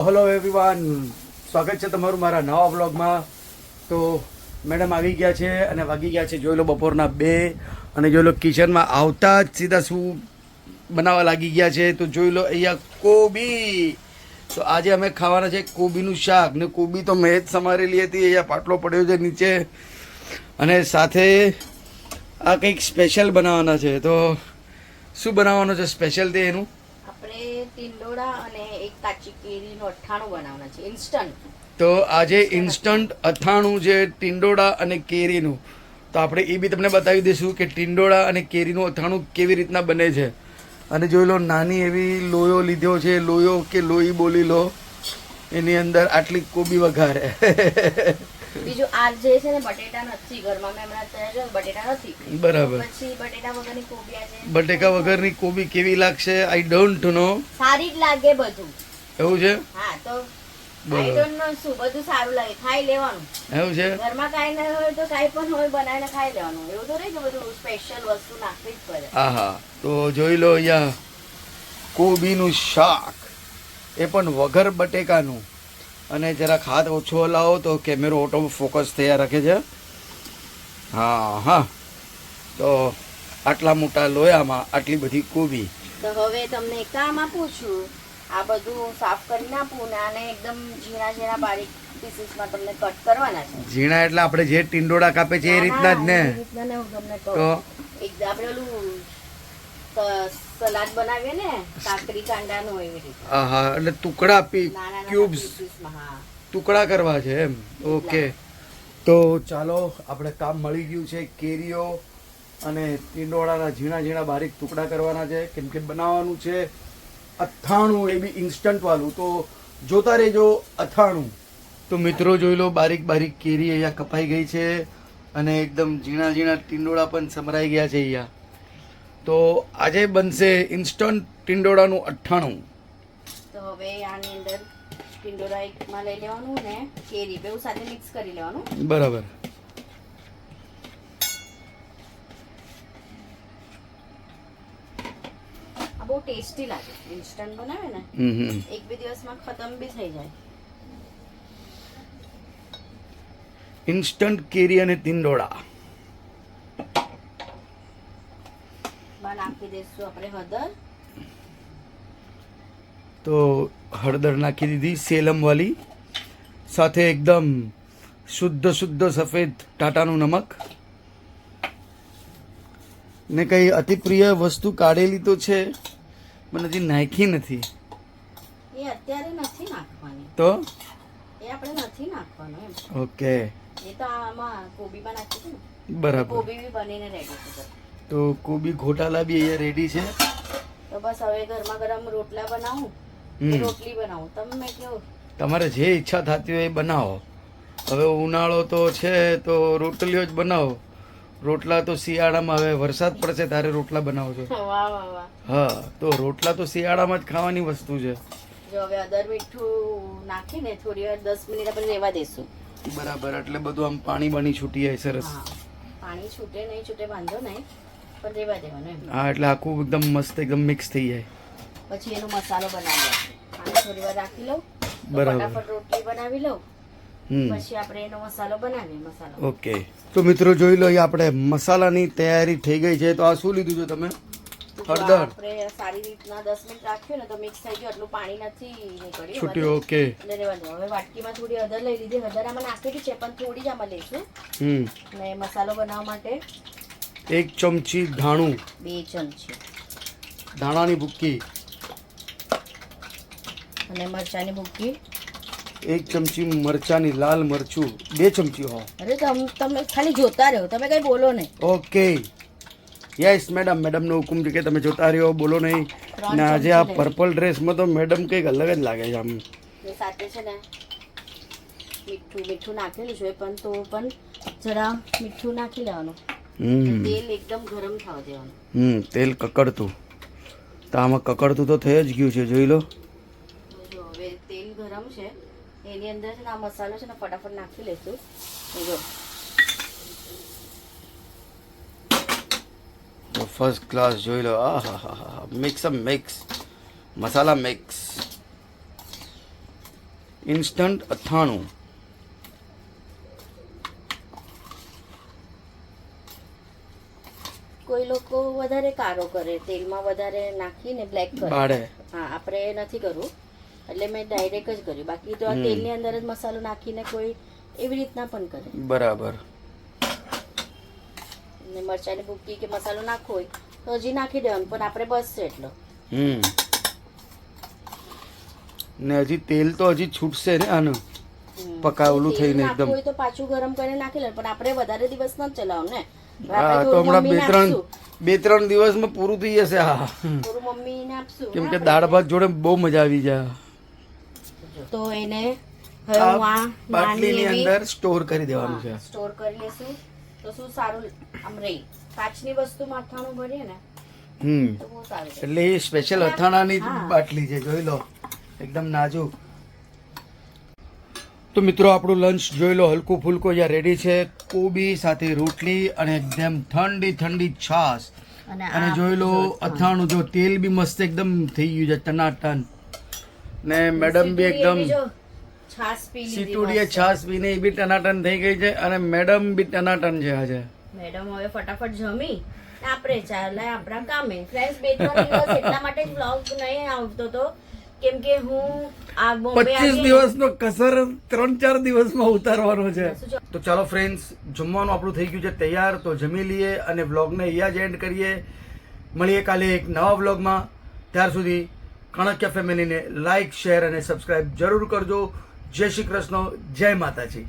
Hello everyone સ્વાગત છે તમારું મારા નવા બ્લોગમાં તો મેડમ આવી ગયા છે અને વાગી ગયા છે. જોઈ લો બપોરના બે અને જોઈ લો કિચનમાં આવતા જ સીધા શું બનાવવા લાગી ગયા છે. તો જોઈ લો અહીંયા કોબી. તો આજે અમે ખાવાના છે કોબીનું શાક. ને કોબી તો મેં જ સમારેલી હતી. અહીંયા પાટલો પડ્યો છે નીચે. અને સાથે આ કંઈક સ્પેશિયલ બનાવવાના છે. તો શું બનાવવાનું છે સ્પેશિયલ તે એનું? ટીંડોળા અને એક કાચી કેરીનો અઠ્ઠાણું બનાવવાના છે. ઇન્સ્ટન્ટ તો આજે ઇન્સ્ટન્ટ અથાણું છે ટિંડોળા અને કેરીનું, તો આપણે એ બી તમને બતાવી દઈશું કે ટિંડોળા અને કેરીનું અથાણું કેવી રીતના બને છે. અને જોઈ લો, નાની એવી લોયો લીધો છે. લોયો કે લોહી બોલી લો. એની અંદર આટલી કોબી વઘારે. બીજું આ જે છે ને બટેટા નથી ઘરમાં મેં હમણાં તૈયાર બટેટા નથી. બરાબર. પછી બટેટા વગરની કોબી આજે બટેકા વગરની કોબી કેવી લાગશે? આઈ ડોન્ટ નો સારી જ લાગે બધું. એવું છે? હા તો. આઈ ડોન્ટ નો શું બધું સારું લાગે. ખાઈ લેવાનું. એવું છે? ઘરમાં કાંઈ ના હોય તો કાંઈ પણ હોય બનાવીને ખાઈ લેવાનું. એવું તો રહે કે બધું સ્પેશિયલ વસ્તુ નાખવી જ પડે. આહા. તો જોઈ લો અહીંયા. કોબીનું શાક. એ પણ વગર બટેકાનું. અને જરાક હાથ ઓછો હલાવો તો કેમેરો ઓટો ફોકસ થયા રાખે છે. હા હા. તો આટલા મોટા લોયામાં આટલી બધી કોબી. તો હવે તમને એક કામ આપું છું. આ બધું સાફ કરીને આપું ને આને એકદમ ઝીણા ઝીણા બારીક પીસીસમાં તમને કટ કરવાના છે. ઝીણા એટલે આપણે જે ટીંડોળા કાપે છે એ રીતના જ ને. તો? એક આપણે ઓલું સલાડ બનાવીએ ને કાકડી કાંડાનું એવી રીતે. આહા એટલે ટુકડા ક્યુબ્સ. ટુકડા કરવા છે એમ. ઓકે. તો ચાલો આપણે કામ મળી ગયું છે. કેરીઓ અને ટીંડોળાના ઝીણા ઝીણા બારીક ટુકડા કરવાના છે. કેમ કે બનાવવાનું છે અથાણું એ બી ઇન્સ્ટન્ટ વાળું તો જોતા રહેજો અથાણું. તો મિત્રો જોઈ લો બારીક બારીક કેરી અહીંયા કપાઈ ગઈ છે અને એકદમ ઝીણા ઝીણા ટીંડોળા પણ સમરાઈ ગયા છે અહીંયા. તો આજે બનશે ઇન્સ્ટન્ટ ટિંડોળાનું અઠ્ઠાણું. તો હવે આની અંદર ટિંડોળા એકમાં લઈ લેવાનું ને કેરી બેઉ સાથે મિક્સ કરી લેવાનું. બરાબર. બહુ ટેસ્ટી લાગે. ઇન્સ્ટન્ટ બનાવે ને એક બે દિવસમાં ખતમ બી થઈ જાય. ઇન્સ્ટન્ટ કેરી અને તિંડોળા બા નાખી દઈશું આપણે હળદર. તો હળદર નાખી દીધી સેલમ વાલી સાથે એકદમ શુદ્ધ શુદ્ધ સફેદ ટાટાનું નમક. ને કઈ અતિપ્રિય વસ્તુ કાઢેલી તો છે પણ હજી નાખી નથી. એ અત્યારે નથી નાખવાની. તો? એ આપણે નથી નાખવાનું ઓકે. એ તો આમાં કોબીમાં નાખી છે બરાબર. કોબી બી બનીને રેડી છે. તો કોબી ઘોટાલા બી અહીંયા રેડી છે. તો બસ હવે ગરમા ગરમ રોટલા બનાવું. રોટલી બનાવું? તમે કેવું તમારે જે ઈચ્છા થતી હોય એ બનાવો. હવે ઉનાળો તો છે તો રોટલીઓ જ બનાવો. રોટલા તો શિયાળામાં હવે વરસાદ પડશે ત્યારે રોટલા બનાવો છો હા તો રોટલા તો શિયાળામાં જ ખાવાની વસ્તુ છે. જો હવે અદર મીઠું નાખીને થોડી વાર દસ મિનિટ આપણે રહેવા દઈશું બરાબર એટલે બધું આમ પાણી બાણી છૂટી જાય સરસ. પાણી છૂટે નહીં છૂટે વાંધો નહીં. હા એટલે આખું એકદમ મસ્ત એકદમ મિક્સ થઈ જાય. પછી એનો મસાલો બનાવી થોડી વાર રાખી લઉં. બરાબર. રોટલી બનાવી લઉં. પછી આપણે એનો મસાલો બનાવીએ મસાલો. ઓકે. તો મિત્રો જોઈ લો આપણે મસાલાની તૈયારી થઈ ગઈ છે. તો આ શું લીધું છે તમે? હળદર. આપણે સારી રીતના દસ મિનિટ રાખ્યું ને તો મિક્સ થઈ ગયું. એટલું પાણી નથી નીકળ્યું. છૂટ્યું ઓકે. એટલે રહેવા દો. હવે વાટકીમાં થોડી હળદર લઈ લીધી. હળદર આમાં નાખેલી છે પણ થોડી જ આમાં લઈશું. હમ. ને મસાલો બનાવવા માટે એક ચમચી ધાણું. બે ચમચી. ધાણાની ભૂક્કી. અને મરચાની ભૂકી એક ચમચી મરચાની લાલ મરચું. બે ચમચી હો. અરે તમ ખાલી જોતા રહો. તમે કઈ બોલો નહીં. ઓકે. Yes madam. મેડમનો હુકમ છે કે તમે જોતા રહ્યો બોલો નહીં. ને આજે આ પર્પલ ડ્રેસમાં તો મેડમ કંઈક અલગ જ લાગે છે આમ. સાથે છે ને મીઠું મીઠું નાખેલું છે પણ તો પણ જરા મીઠું નાખી લેવાનું. તેલ એકદમ ગરમ થવા દેવાનું. હમ તેલ કકડતું. તો આમાં કકડતું તો થઈ જ ગયું છે જોઈ લો. હવે તેલ ગરમ છે. એની અંદર છે ને આ મસાલો છે ને ફટાફટ નાખી લઈશું એ જો. ફર્સ્ટ ક્લાસ જોઈ લો. આ હા હા હા mix mix masala mix instant અથાણું. કોઈ લોકો વધારે કારો કરે તેલમાં વધારે નાખીને બ્લેક કરે. હા આપણે નથી કરવું. એટલે મેં ડાયરેક્ટ જ કર્યું. બાકી તો આ તેલની અંદર જ મસાલો નાખીને કોઈ એવી રીતના પણ કરે. બરાબર. ને મરચાંની ભૂકી કે મસાલો નાખવો હોય તો હજી નાખી દેવાનું પણ આપણે બસ છે એટલો. હમ. ને હજી તેલ તો હજી છૂટશે ને આનું. પકાવેલું થઈને એકદમ. તો પાછું ગરમ કરીને નાખી લે પણ આપણે વધારે દિવસ ન ચલાવ ને. હા તો હમણાં બે ત્રણ બે ત્રણ દિવસમાં પૂરું થઈ જશે હા. કેમ કે દાળ ભાત જોડે બહુ મજા આવી જાય. તો એને બાટલીની અંદર સ્ટોર કરી દેવાનું છે. સ્ટોર કરી લેશું. તો શું સારું આમ રહી. કાચની વસ્તુ અથાણું ભરીએ ને હમ. એટલે એ સ્પેશિયલ અથાણાની બાટલી છે જોઈ લો. એકદમ નાજુક. તો મિત્રો આપણું લંચ જોઈ લો હલકું ફુલકું અહીંયા રેડી છે. કોબી સાથે રોટલી અને એકદમ ઠંડી ઠંડી છાશ. અને જોઈ લો અથાણું જો તેલ બી મસ્ત એકદમ થઈ ગયું છે ટનાટન. ને મેડમ બી એકદમ સીતુડીએ છાશ પીને એ બી ટનાટન થઈ ગઈ છે અને મેડમ બી ટનાટન છે આજે. મેડમ હવે ફટાફટ જમી. આપણે ચાલે આપણા કામે. ફ્રેન્ડ્સ બે ત્રણ દિવસ એટલા માટે જ વ્લોગ નહીં આવતો તો. કેમ કે હું આ બોમ્બે પચીસ દિવસનો કસર ત્રણ ચાર દિવસમાં ઉતારવાનો છે. છે? તો ચાલો ફ્રેન્ડ્સ જમવાનું આપણું થઈ ગયું છે તૈયાર તો જમી લઈએ અને વ્લોગને અહીંયા જ એન્ડ કરીએ. મળીએ કાલે એક નવા વ્લોગમાં ત્યાર સુધી કણક્યા ફેમિલીને લાઇક શેર અને સબસ્ક્રાઇબ જરૂર કરજો. જય શ્રી કૃષ્ણ જય માતાજી.